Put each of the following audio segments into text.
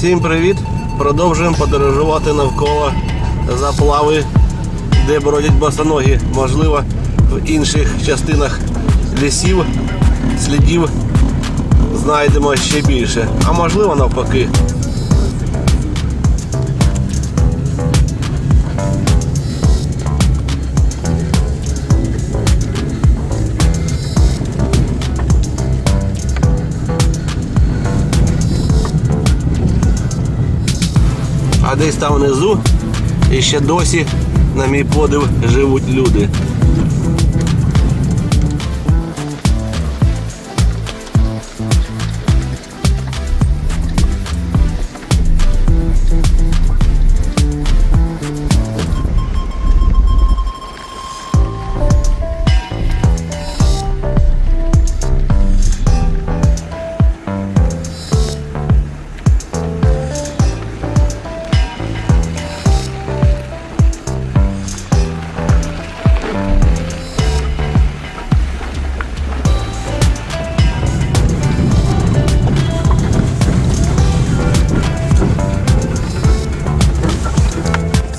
Всім привіт! Продовжуємо подорожувати навколо заплави, де бродять босоногі. Можливо, в інших частинах лісів слідів знайдемо ще більше. А можливо навпаки. А десь там внизу і ще досі, на мій подив, живуть люди.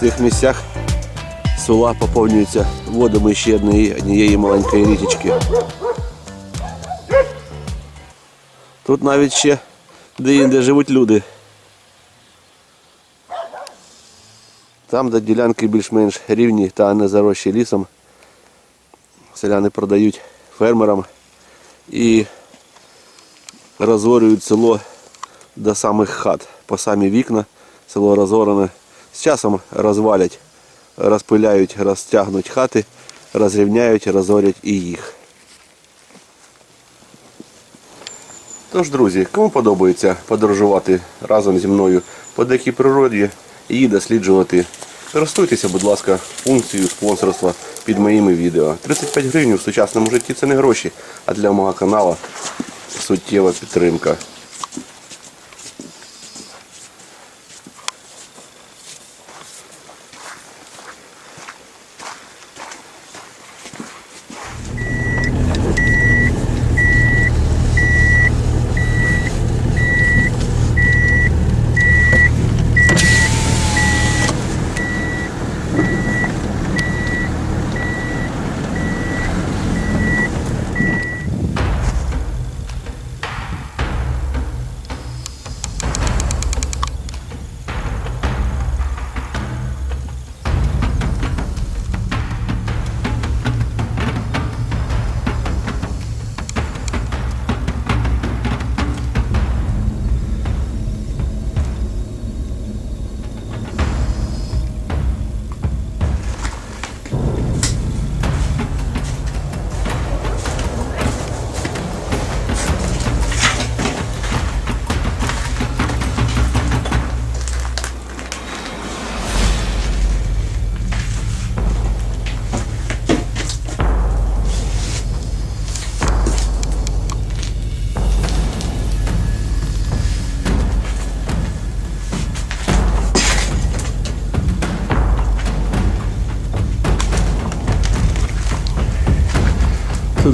Цих місцях села поповнюються водами ще однієї, однієї маленької річечки. Тут навіть ще де-інде живуть люди. Там, де ділянки більш-менш рівні та не зарощі лісом, селяни продають фермерам і розорюють село до самих хат. По самі вікна село розорене. З часом розвалять, розпиляють, розтягнуть хати, розрівняють, розорять і їх. Тож, друзі, кому подобається подорожувати разом зі мною по дикій природі її досліджувати, користуйтеся, будь ласка, функцією спонсорства під моїми відео. 35 гривень в сучасному житті це не гроші, а для мого каналу суттєва підтримка.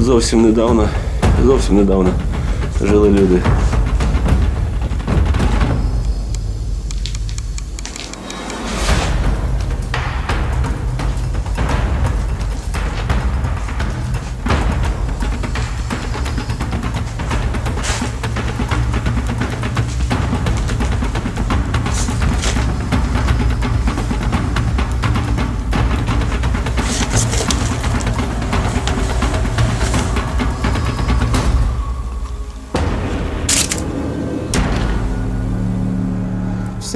Зовсім недавно, зовсім недавно жили люди.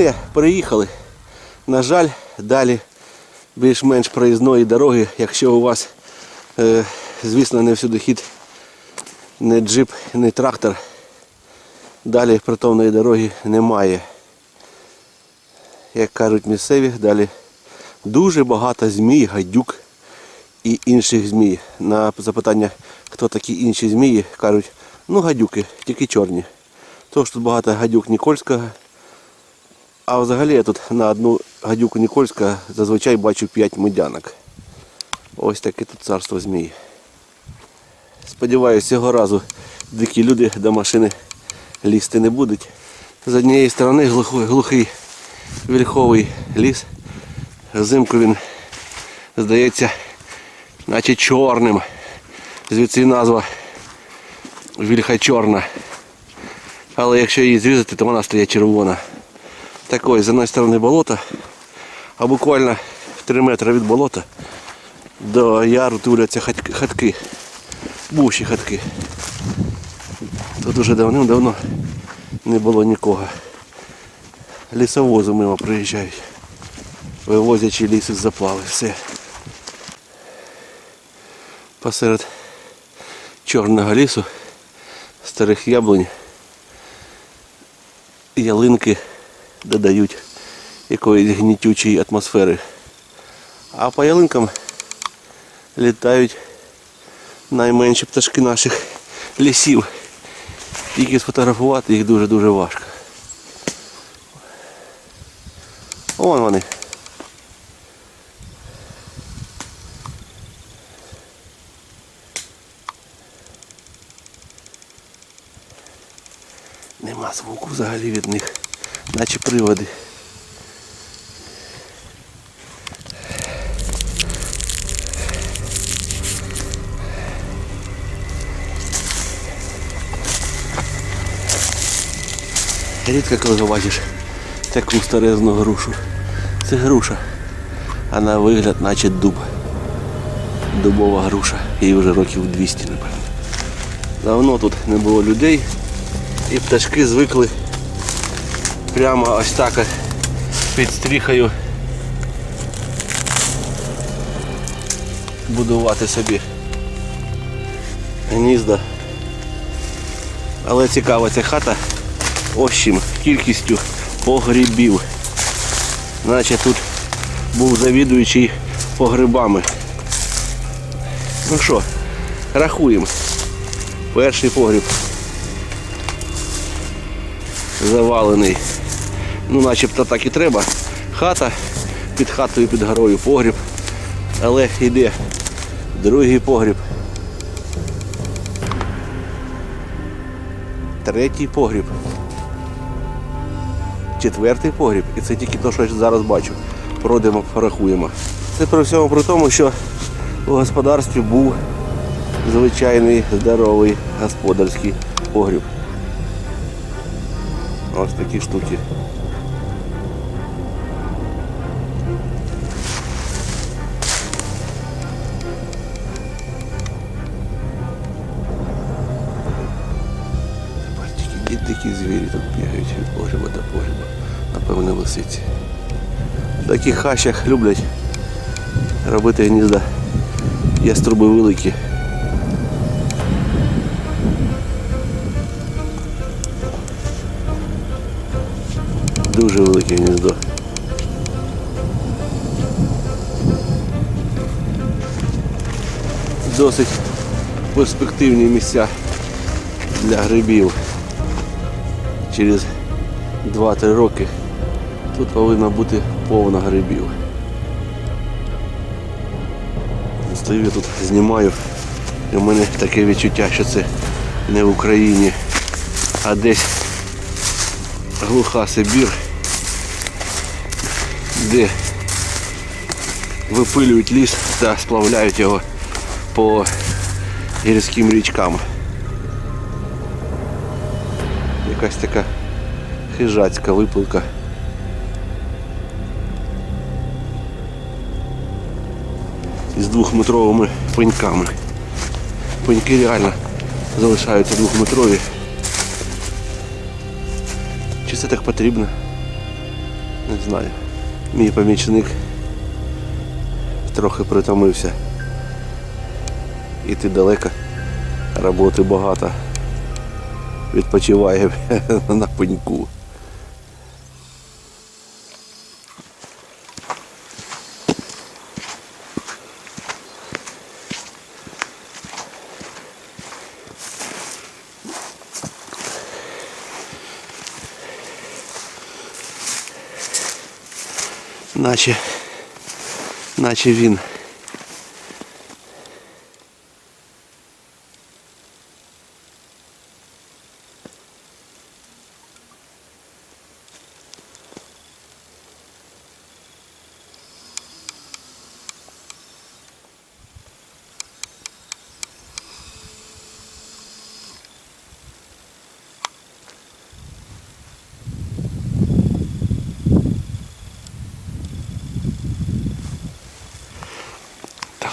Все, приїхали. На жаль, далі більш-менш проїзної дороги, якщо у вас, е, звісно, не всюди хід, не джип, не трактор. Далі притомної дороги немає. Як кажуть місцеві, далі дуже багато змій, гадюк і інших змій. На запитання, хто такі інші змії, кажуть, ну гадюки, тільки чорні. Тож тут багато гадюк Нікольського. А взагалі я тут на одну гадюку Нікольська зазвичай бачу 5 медянок. Ось таке тут царство змій. Сподіваюсь, цього разу дикі люди до машини лізти не будуть. З однієї сторони глухий, глухий вільховий ліс. Взимку він здається, наче чорним. Звідси назва вільха чорна. Але якщо її зрізати, то вона стає червона. Так ось, з однієї сторони болото, а буквально в 3 метри від болота до яру туляться хатки. Бувші хатки. Тут уже давним-давно не було нікого. Лісовози мимо приїжджають. Вивозячи ліс із заплави. Все. Посеред чорного лісу, старих яблунь, ялинки додають якоїсь гнітючої атмосфери. А по ялинкам літають найменші пташки наших лісів. Тільки сфотографувати їх дуже-дуже важко. Вон вони. Нема звуку взагалі від них, наче приводи. Рідко коли побачиш таку старезну грушу. Це груша. А на вигляд наче дуб. Дубова груша. Їй вже років 200, напевно. Давно тут не було людей і пташки звикли прямо ось так от під стріхою будувати собі гнізда. Але цікава ця хата ось чим кількістю погрібів. Наче тут був завідуючий погребами. Ну що, рахуємо. Перший погріб завалений. Ну начебто так і треба. Хата, під хатою, під горою погріб. Але йде другий погріб. Третій погріб. Четвертий погріб. І це тільки те, що я зараз бачу. Пройдемо, порахуємо. Це при всьому при тому, що у господарстві був звичайний здоровий господарський погріб. Ось такі штуки. Ді- дикі звірі тут бігають від погреба до погреба. Напевно, лисиці. В таких хащах люблять робити гнізда. Яструби великі. Дуже велике гніздо. Досить перспективні місця для грибів. Через 2-3 роки тут повинно бути повно грибів. Стою я тут знімаю, і в мене таке відчуття, що це не в Україні, а десь глуха Сибір, де випилюють ліс та сплавляють його по гірським річкам. Якась така хижацька випилка. Із двохметровими пеньками. Пеньки реально залишаються двохметрові. Чи це так потрібно? Не знаю. Мій помічник трохи притомився. Іти далеко, роботи багато. Відпочиває на пеньку. Наче, наче він.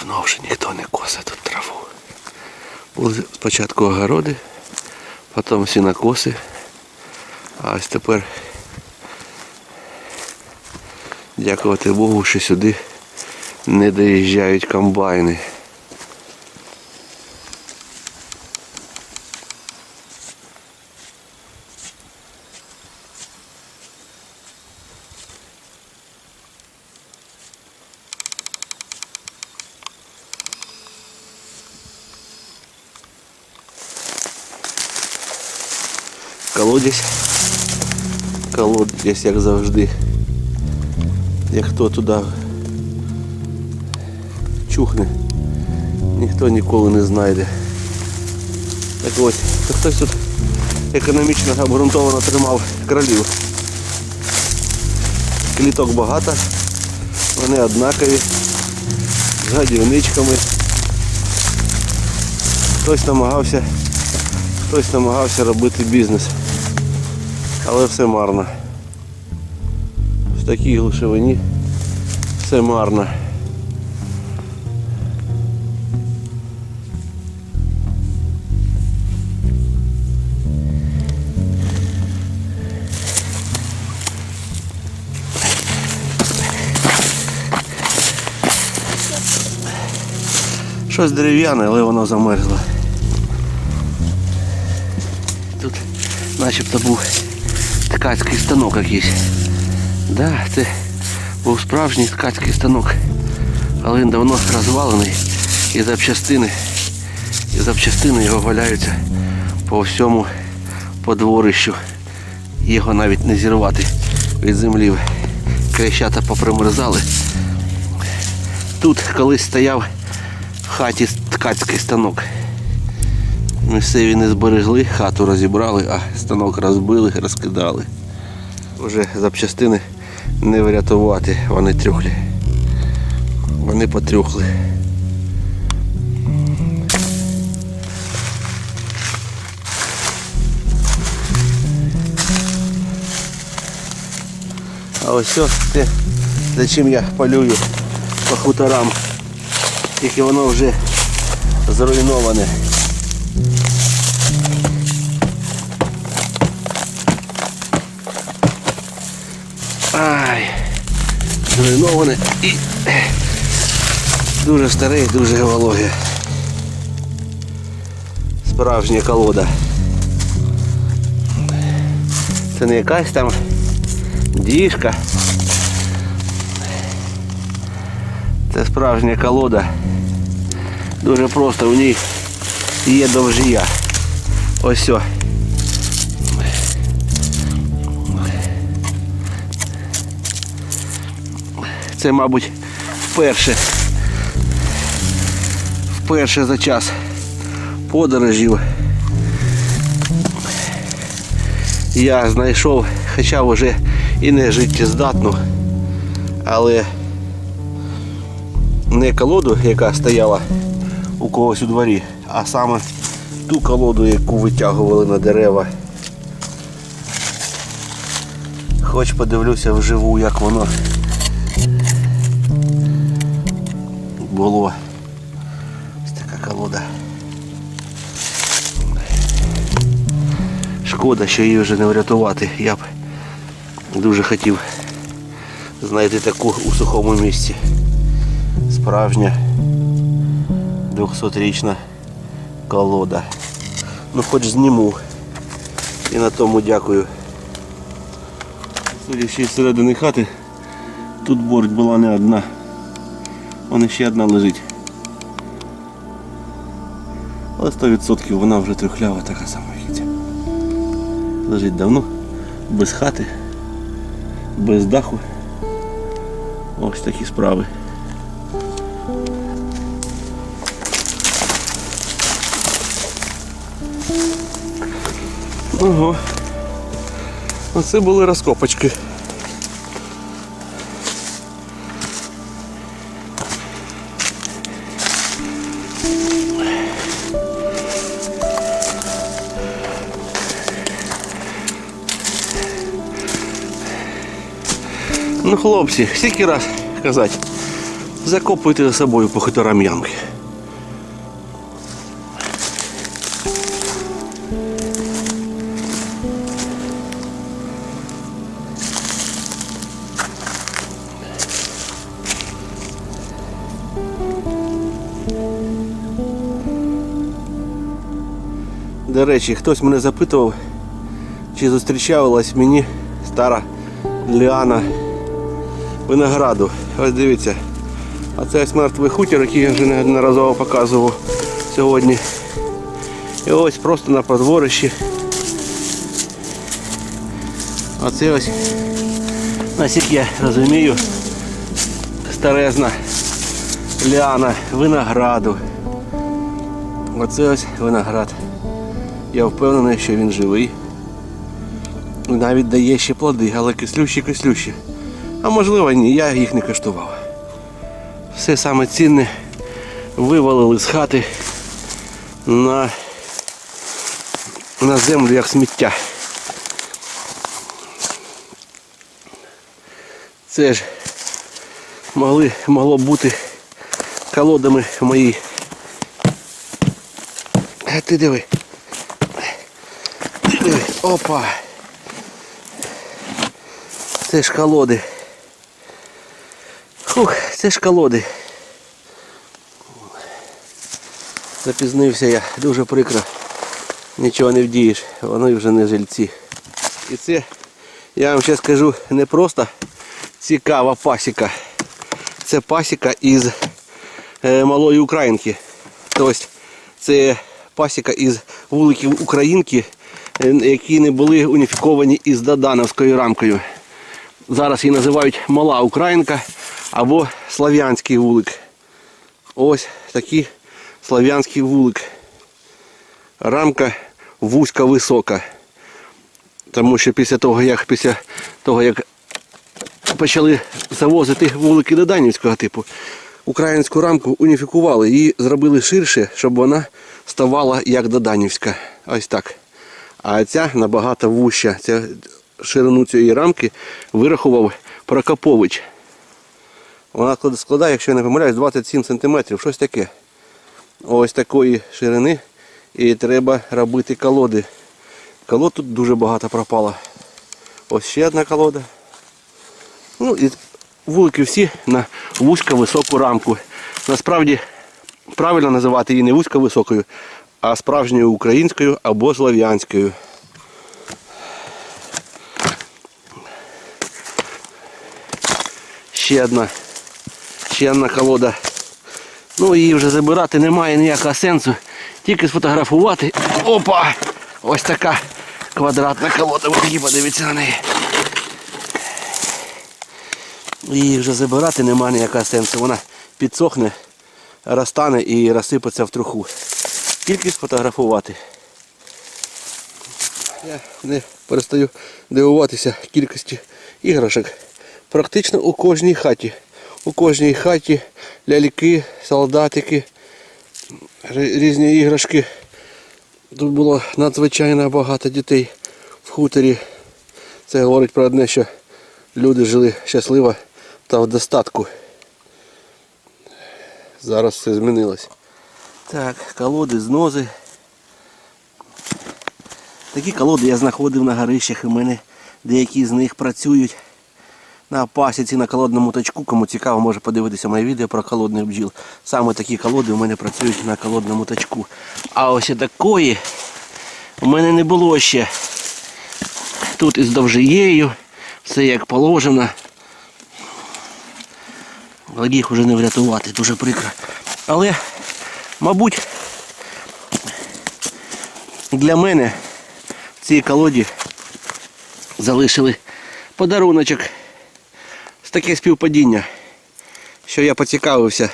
Вже ніхто не косить тут траву. Були спочатку огороди, потім сінокоси, а ось тепер, дякувати Богу, що сюди не доїжджають комбайни. Колодязь. Колодязь, як завжди. Як хто туди чухне, ніхто ніколи не знайде. Так ось, то хтось тут економічно обґрунтовано тримав кролів. Кліток багато, вони однакові, з гадівничками. Хтось намагався Хтось намагався робити бізнес. Але все марно. В такій глушевині все марно. Щось дерев'яне, але воно замерзло. Тут начебто був ткацький станок якийсь. Да, це був справжній ткацький станок. Але він давно розвалений і запчастини. І запчастини його валяються по всьому подворищу. Його навіть не зірвати від землі. Крещата попримерзали. Тут колись стояв в хаті ткацький станок. Місцеві не зберегли, хату розібрали, а станок розбили, розкидали. Уже запчастини не врятувати, вони трюхлі. Вони потрюхли. А ось те, за чим я полюю по хуторам. Тільки воно вже зруйноване. Ай, зруйноване і дуже старе і дуже вологе. Справжня колода. Це не якась там діжка. Це справжня колода. Дуже просто у ній є довжія. Ось все. Це, мабуть, вперше. Вперше за час подорожів я знайшов, хоча вже і не життєздатну, але не колоду, яка стояла у когось у дворі, а саме ту колоду, яку витягували на дерева. Хоч подивлюся вживу, як воно було. Ось така колода. Шкода, що її вже не врятувати. Я б дуже хотів знайти таку у сухому місці. Справжня 200-річна колода. Ну хоч зніму. І на тому дякую. Судячи з середини хати, тут бороть була не одна. Вон ще одна лежить. Але 100% вона вже трюхлява така сама як. Лежить давно, без хати, без даху. Ось такі справи. Ого. Оце були розкопочки. Ну, хлопці, скільки раз казати. закопуйте за собою по хуторам ямки. До речі, хтось мене запитував, чи зустрічалась мені стара ліана винограду. Ось дивіться. А це ось мертвий хутір, який я вже неодноразово показував сьогодні. І ось просто на подворищі. А це ось, наскільки я розумію, старезна ліана винограду. Оце ось виноград. Я впевнений, що він живий. Навіть дає ще плоди, але кислющі, кислющі. А можливо ні, я їх не коштував. Все саме цінне вивалили з хати на, на землю як сміття. Це ж могли, могло бути колодами в моїй. А ти диви. Ти диви. Опа. Це ж колоди. Це ж колоди. Запізнився я, дуже прикро. Нічого не вдієш, вони вже не жильці. І це, я вам ще скажу, не просто цікава пасіка. Це пасіка із е, малої українки. Тобто це пасіка із вуликів Українки, е, які не були уніфіковані із Додановською рамкою. Зараз її називають мала українка або слав'янський вулик. Ось такий слав'янський вулик. Рамка вузька висока. Тому що після того, як після того, як почали завозити вулики Доданівського типу, українську рамку уніфікували і зробили ширше, щоб вона ставала як Доданівська. Ось так. А ця набагато вуща. Ця ширину цієї рамки вирахував Прокопович. Вона складає, якщо я не помиляюсь, 27 см, щось таке. Ось такої ширини. І треба робити колоди. Колод тут дуже багато пропало. Ось ще одна колода. Ну і вулики всі на вузько-високу рамку. Насправді правильно називати її не вузько-високою, а справжньою українською або слав'янською. Ще одна, одна колода. Ну її вже забирати немає ніякого сенсу. Тільки сфотографувати. Опа! Ось така квадратна колода. Ви такі подивіться на неї. Її вже забирати немає ніякого сенсу. Вона підсохне, розтане і розсипеться в труху. Тільки сфотографувати. Я не перестаю дивуватися кількості іграшок. Практично у кожній хаті. У кожній хаті ляльки, солдатики, різні іграшки. Тут було надзвичайно багато дітей в хуторі. Це говорить про одне, що люди жили щасливо та в достатку. Зараз все змінилось. Так, колоди, знози. Такі колоди я знаходив на горищах, і в мене деякі з них працюють на пасіці на колодному точку. Кому цікаво, може подивитися моє відео про колодних бджіл. Саме такі колоди у мене працюють на колодному точку. А ось такої у мене не було ще. Тут із довжиєю, все як положено. Але вже не врятувати, дуже прикро. Але, мабуть, для мене в цій колоді залишили подаруночок таке співпадіння, що я поцікавився.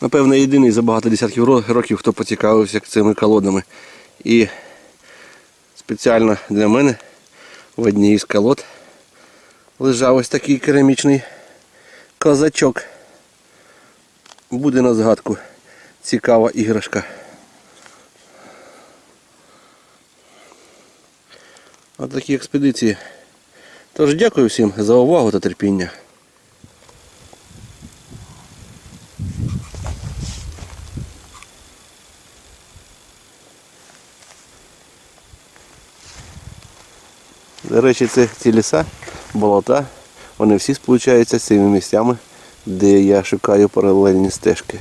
Напевно, єдиний за багато десятків років, хто поцікавився цими колодами. І спеціально для мене в одній із колод лежав ось такий керамічний козачок. Буде на згадку цікава іграшка. Ось такі експедиції. Тож дякую всім за увагу та терпіння. До речі, це ці ліса, болота, вони всі сполучаються з цими місцями, де я шукаю паралельні стежки.